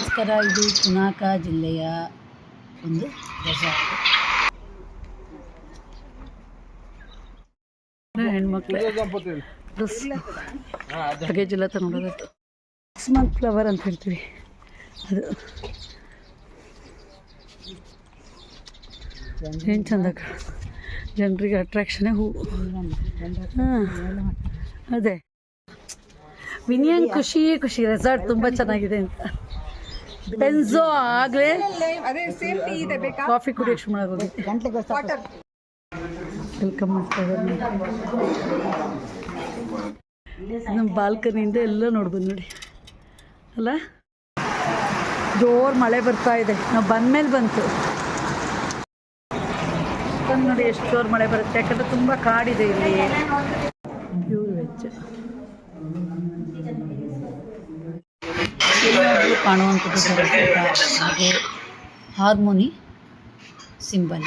ನಮಸ್ಕಾರ ಇದು ಪುನಾಕ ಜಿಲ್ಲೆಯ ಒಂದು ರೆಸಾರ್ಟ್ ಹೆಣ್ಮಕ್ಳು. ಲಗೇಜ್ ಎಲ್ಲ ತಗೊಂಡೋದತ್ತು ಸ್ಮಂತ್ ಫ್ಲವರ್ ಅಂತ ಹೇಳ್ತೀವಿ. ಅದು. ಏನು ಚಂದ ಜನರಿಗೆ ಅಟ್ರಾಕ್ಷನೇ ಹೂವು ಹಾಂ ಅದೇ. ವಿನಿಯನ್ ಖುಷಿ ಖುಷಿ ರೆಸಾರ್ಟ್ ತುಂಬ ಚೆನ್ನಾಗಿದೆ ಅಂತ. ಪೆನ್ಸೋ ಆಗಲೇ ಕಾಫಿ ಕುಡಿಯೋಕೆ ಶುರು ಮಾಡೋದು. ವೆಲ್ಕಮ್ ಮಾಡ್ತಾ ನಮ್ಮ ಬಾಲ್ಕನಿಯಿಂದ ಎಲ್ಲ ನೋಡ್ಬೋದು ನೋಡಿ. ಅಲ್ಲ? ಜೋರು ಮಳೆ ಬರ್ತಾ ಇದೆ. ನಾವು ಬಂದಮೇಲೆ ಬಂತು. ಬಂದು ನೋಡಿ ಎಷ್ಟು ಜೋರು ಮಳೆ ಬರುತ್ತೆ. ಯಾಕಂದರೆ ತುಂಬ ಕಾಡಿದೆ ಇಲ್ಲಿ ಪ್ಯೂರ್ ವೆಜ್ ಎಲ್ಲಾದ್ರೂ ಕಾಣುವಂಥದ್ದು ಸರಸ್ವತ ಹಾಗೆ ಹಾರ್ಮೋನಿ ಸಿಂಬಲ್.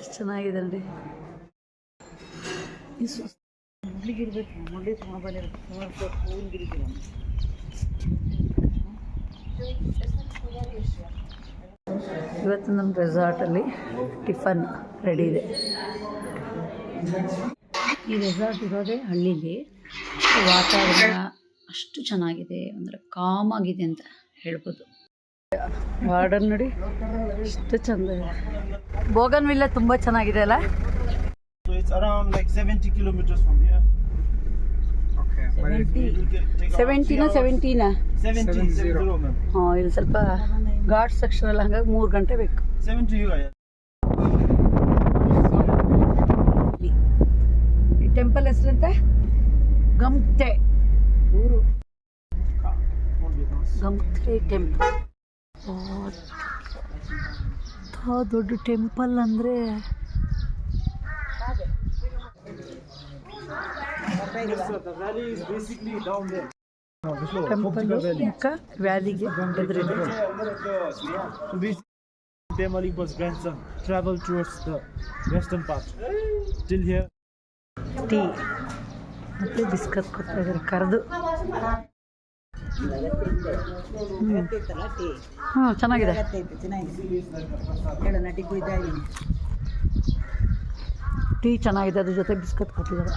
ಎಷ್ಟು ಚೆನ್ನಾಗಿದೆ ನೋಡಿ ಈ ಸುಸ್- ಮುಡ್ಲಿಗಿರ್ಬೇಕು ಮುಡ್ಲಿ ತೊಗೊಂಡ್ಬಂದಿರ್ಬೇಕು ಹೂವಿನ ಇವತ್ತು ನಮ್ಮ ರೆಸಾರ್ಟಲ್ಲಿ ಟಿಫನ್ ರೆಡಿ ಇದೆ. ಈ ರೆಸಾರ್ಟ್ ಇರೋದೇ ಹಳ್ಳಿಲಿ. ವಾತಾವರಣ ಅಷ್ಟು ಚೆನ್ನಾಗಿದೆ ಅಂದರೆ ಕಾಮ್ ಆಗಿದೆ ಅಂತ ಹೇಳ್ಬೋದು. ಗಾರ್ಡನ್ ನೋಡಿ. ಎಷ್ಟು ಚಂದ ಇದೆ. ಬೋಗನ್ ವಿಲ್ಲ ತುಂಬ ಚೆನ್ನಾಗಿದೆ ಅಲ್ಲ? So it's around like 70 kilometers from here. Okay. ಸೆವೆಂಟಿನ ಸೆವೆಂಟೀನ 70, 70, ma'am. ಹಾಂ ಇಲ್ಲಿ ಸ್ವಲ್ಪ ಘಾಟ್ ಸೆಕ್ಷನ್ ಎಲ್ಲ ಹಂಗಾಗಿ ಮೂರು ಗಂಟೆ ಬೇಕು. 70 euro, yeah. ಈ ಟೆಂಪಲ್ ಹೆಸರಂತೆ ಗಮ್ತೆ. ಊರು Won't be nice. ಗಮ್ತೆ ಟೆಂಪಲ್ ದೊಡ್ಡ ಟೆಂಪಲ್ ಅಂದರೆ Yes, sir. The valley is basically down there. No, this low. Temple ಮುಖ ವ್ಯಾಲಿಗೆ ಎದುರಿದೆ So basically, Demalipa's grandson traveled towards the western part. Till here. Tea ಮತ್ತು biscuit ಕೊಡ್ತಾ ಇದ್ದಾರೆ ಕರೆದು ಹ್ಞೂ ಚೆನ್ನಾಗಿದೆ. ಟೀ ಚೆನ್ನಾಗಿದೆ, ಅದ್ರ ಜೊತೆ ಬಿಸ್ಕತ್ ಕೊಟ್ಟಿದ್ದಾರೆ.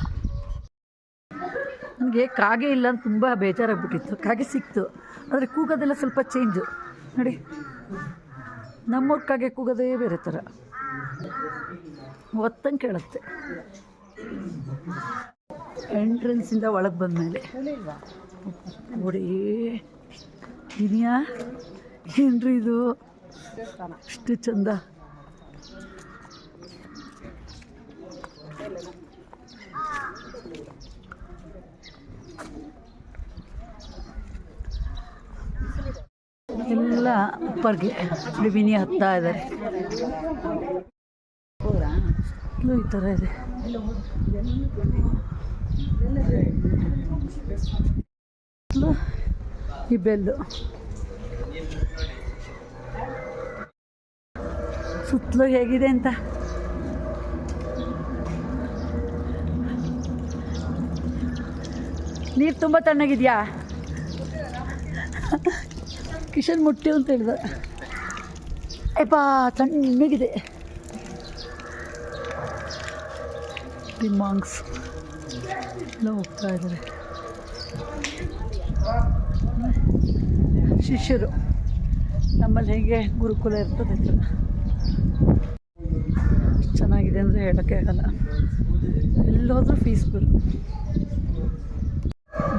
ನನಗೆ ಕಾಗೆ ಇಲ್ಲ ಅಂತ ತುಂಬ ಬೇಜಾರಾಗ್ಬಿಟ್ಟಿತ್ತು. ಕಾಗೆ ಸಿಕ್ತು, ಆದರೆ ಕೂಗೋದೆಲ್ಲ ಸ್ವಲ್ಪ ಚೇಂಜು ನೋಡಿ, ನಮ್ಮೂರ ಕಾಗೆ ಕೂಗೋದೇ ಬೇರೆ ಥರ ಒತ್ತಂಗೆ ಕೇಳುತ್ತೆ. ಎಂಟ್ರೆನ್ಸಿಂದ ಒಳಗೆ ಬಂದಮೇಲೆ. ನೋಡಿ ಇದೆಯಾ? ಏನ್ರಿ ಇದು? ಇಷ್ಟು ಚಂದ. ಎಲ್ಲ ಉಪ್ಪರ್ಗೆ ಬಿಬಿನಿ ಹತ್ತಾ ಇದ್ದಾರೆ ಈ ಥರ ಇದೆ. ಈ ಬೆಲ್ಲು. ಸುತ್ತಲೂ ಹೇಗಿದೆ ಅಂತ. ನೀರು ತುಂಬ ತಣ್ಣಗಿದೆಯಾ? ಕಿಶನ್ ಮುಟ್ಟಿ ಅಂತ ಹೇಳ್ದ. ಅಯ್ಯಪ್ಪ ತಣ್ಣಗಿದೆ ಈ ಮಾಂಗ್ಸ್. ಎಲ್ಲ ಹೋಗ್ತಾ ಇದ್ದಾರೆ. ಶಿಷ್ಯರು ನಮ್ಮಲ್ಲಿ ಹೇಗೆ ಗುರುಕುಲ ಇರ್ತದೆ ಚೆನ್ನಾಗಿದೆ ಅಂದರೆ ಹೇಳೋಕ್ಕೆ ಆಗಲ್ಲ. ಎಲ್ಲೋದ್ರೂ ಪೀಸ್ಫುಲ್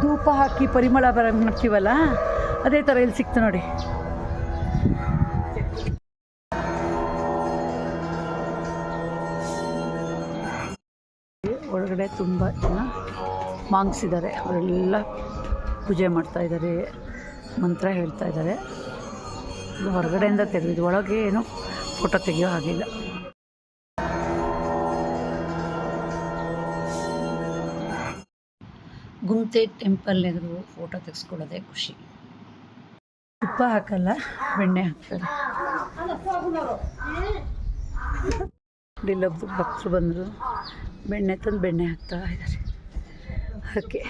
ಧೂಪ ಹಾಕಿ ಪರಿಮಳ ಬರ ಮಾಡ್ತೀವಲ್ಲ, ಅದೇ ಥರ ಇಲ್ಲಿ ಸಿಕ್ತು ನೋಡಿ. ಒಳಗಡೆ ತುಂಬ ಜನ ಮಾಂಗ್ಸ್ ಇದ್ದಾರೆ. ಅವರೆಲ್ಲ ಪೂಜೆ ಮಾಡ್ತಾ ಇದ್ದಾರೆ. ಮಂತ್ರ ಹೇಳ್ತಾ ಇದ್ದಾರೆ. ಇದು ಹೊರಗಡೆಯಿಂದ ತೆಗೆದಿದ್ದು ಒಳಗೆ ಏನು ಫೋಟೋ ತೆಗೆಯೋ ಹಾಗಿಲ್ಲ. ಗುಂತೆ ಟೆಂಪಲ್ ಎದುರು ಫೋಟೋ ತೆಗೆಸ್ಕೊಳ್ಳೋದೇ ಖುಷಿ. ತುಪ್ಪ ಹಾಕಲ್ಲ ಬೆಣ್ಣೆ ಹಾಕ್ತಾರೆ. ಇಲ್ಲೊಬ್ಬರು ಭಕ್ತರು ಬಂದರು. ಬೆಣ್ಣೆ ತಂದು ಬೆಣ್ಣೆ ಹಾಕ್ತಾ ಇದ್ದಾರೆ. ಹಾಕಿ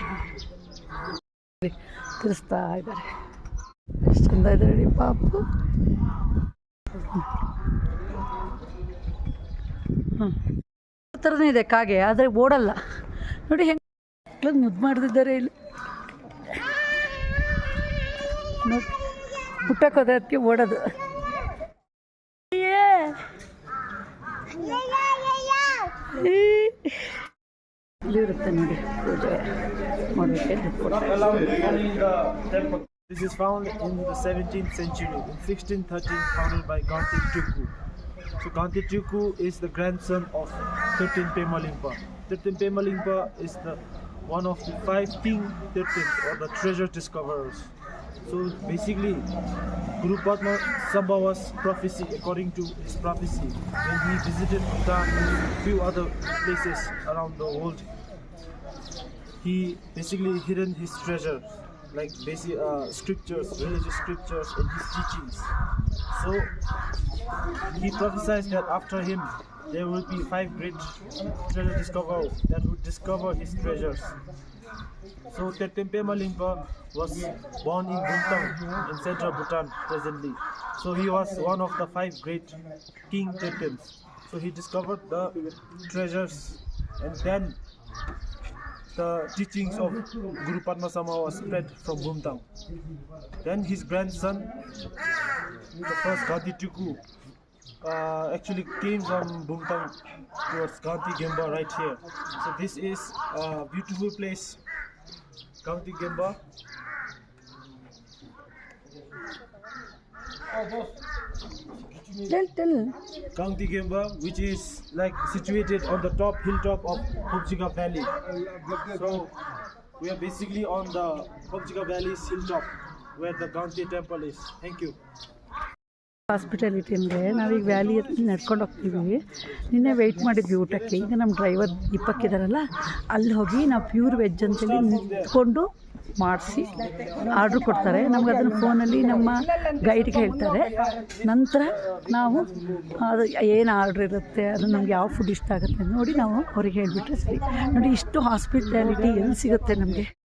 ತಿರ್ಸ್ತಾ ಇದ್ದಾರೆ. ಎಷ್ಟು ಚಂದ ಇದ್ದಾರೆ ಪಾಪು. ಹ್ಞೂ ಥರನೇ ಇದೆ ಕಾಗೆ, ಆದರೆ ಓಡಲ್ಲ. ನೋಡಿ ಹೆಂಗೆ ಮುದ್ದು ಮಾಡ್ತಿದ್ದಾರೆ ಇಲ್ಲಿ. ನೋಡಿ ಹುಟ್ಟಕ್ಕೋದೆ ಅದಕ್ಕೆ ಓಡೋದು. ಏ. ಈ. ಇಲ್ಲಿರುತ್ತೆ ನೋಡಿ ಪೂಜೆ ಮಾಡೋಕ್ಕೆ ದುಡ್ಡು ಕೊಡ್ತಾರೆ. This is found in the 17th century. In 1613, founded by Gante Tuku. So Gante Tuku is the grandson of Tirtin Pemalimpa. Tirtin Pemalimpa is the one of the five king Tirtins or the treasure discoverers. So basically, Guru Padma Sambhava's prophecy, according to his prophecy, when he visited Bhutan and few other places around the world, he basically hidden his treasure like basic uh, scriptures religious scriptures and his teachings so he prophesied that after him there will be five great treasure discoverers that would discover his treasures so Tertempe Malimpa was born in Buntang in central Bhutan presently. So he was one of the five great king Tertens. So he discovered the treasures and then the teachings of Guru Padma Sama was spread from Bumtang. Then his grandson, the first Gandhi Tuku, uh, actually came from Bumtang towards Gandhi Gemba right here. So this is a beautiful place, Gandhi Gemba. Tell, tell. County Gemba, which is like situated on the top hilltop of Hopchiga Valley. So we are basically on the Hopchiga Valley's hilltop where the Gandhi temple is. Thank you. Hospitality ಅಂದರೆ ನಾವೀಗ valley ನಡ್ಕೊಂಡು ಹೋಗ್ತೀವಿ ನಿನ್ನೆ weight ಮಾಡಿದ್ವಿ ಊಟಕ್ಕೆ ಈಗ ನಮ್ಮ driver ಇಪ್ಪಕ್ಕಿದಾರಲ್ಲ ಅಲ್ಲಿ ಹೋಗಿ ನಾವು ಪ್ಯೂರ್ ವೆಜ್ ಅಂತೇಳಿ ನಿಂತ್ಕೊಂಡು ಮಾಡಿಸಿ ಆರ್ಡ್ರ್ ಕೊಡ್ತಾರೆ. ನಮ್ಗೆ ಅದನ್ನು ಫೋನಲ್ಲಿ ನಮ್ಮ ಗೈಡ್ಗೆ ಹೇಳ್ತಾರೆ. ನಂತರ ನಾವು ಅದು ಏನು ಆರ್ಡ್ರ್ ಇರುತ್ತೆ, ಅದು ನಮ್ಗೆ ಯಾವ ಫುಡ್ ಇಷ್ಟ ಆಗುತ್ತೆ ನೋಡಿ ನಾವು ಅವ್ರಿಗೆ ಹೇಳಿಬಿಟ್ರೆ ಸರಿ. ನೋಡಿ ಇಷ್ಟು ಹಾಸ್ಪಿಟಾಲಿಟಿ ಎಲ್ಲಿ ಸಿಗುತ್ತೆ ನಮಗೆ?